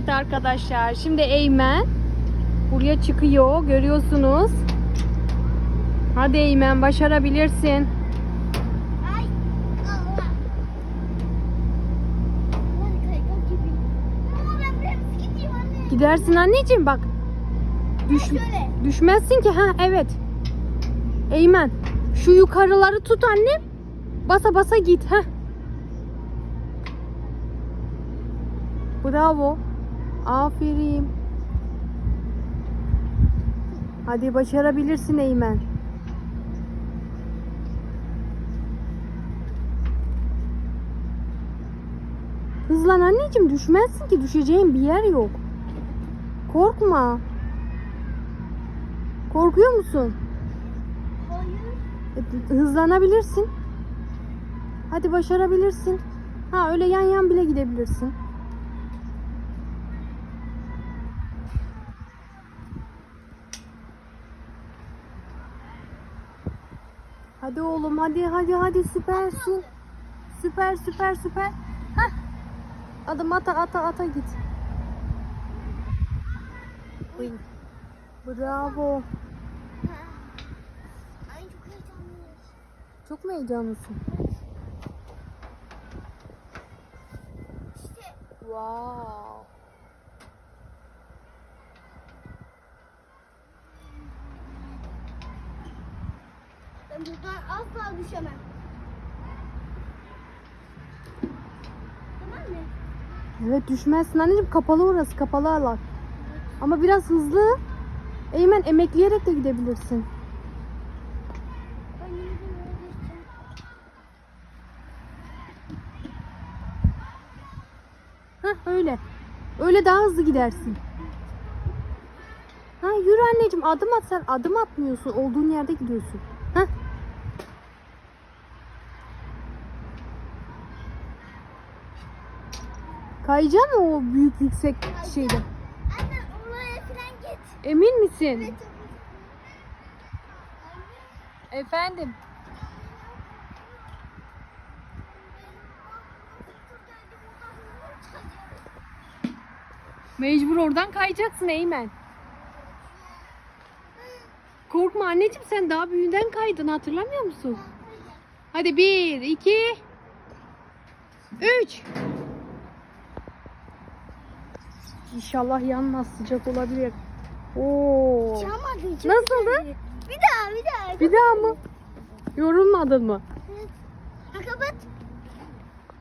Evet arkadaşlar şimdi Eymen buraya çıkıyor görüyorsunuz. Hadi Eymen başarabilirsin. Ay Allah. Gidersin anneciğim bak. Düş, düşmezsin ki ha evet. Eymen şu yukarıları tut annem. Basa basa git ha. Bravo. Aferin. Hadi başarabilirsin Eymen. Hızlan anneciğim düşmezsin ki düşeceğin bir yer yok. Korkma. Korkuyor musun? Hayır. Hızlanabilirsin. Hadi başarabilirsin. Ha öyle yan yan bile gidebilirsin. Hadi oğlum hadi hadi hadi süpersin. Süper süper süper. Hah. Adım ata ata ata git. Uy. Bravo. Ay çok heyecanlıyım. Çok mu heyecanlısın? İşte Wow. Buradan asla düşemem. Tamam mı? Evet düşmezsin anneciğim kapalı orası kapalı alan. Ama biraz hızlı. Eymen emekleyerek de gidebilirsin. Hah öyle. Öyle daha hızlı gidersin. Ha yürü anneciğim adım at sen adım atmıyorsun olduğun yerde gidiyorsun. Hah. Kayacak mı o büyük yüksek şeyde? Anne oraya falan git. Emin misin? Evet. Efendim. Mecbur oradan kayacaksın Eymen. Korkma anneciğim sen daha büyüğünden kaydın hatırlamıyor musun? Hadi bir, iki, üç. İnşallah yanmaz sıcak olabilir. Oo. Çalmadı. Nasıldı? Bir daha bir daha. Bir daha mı? Yorulmadın mı? Evet. Kapat.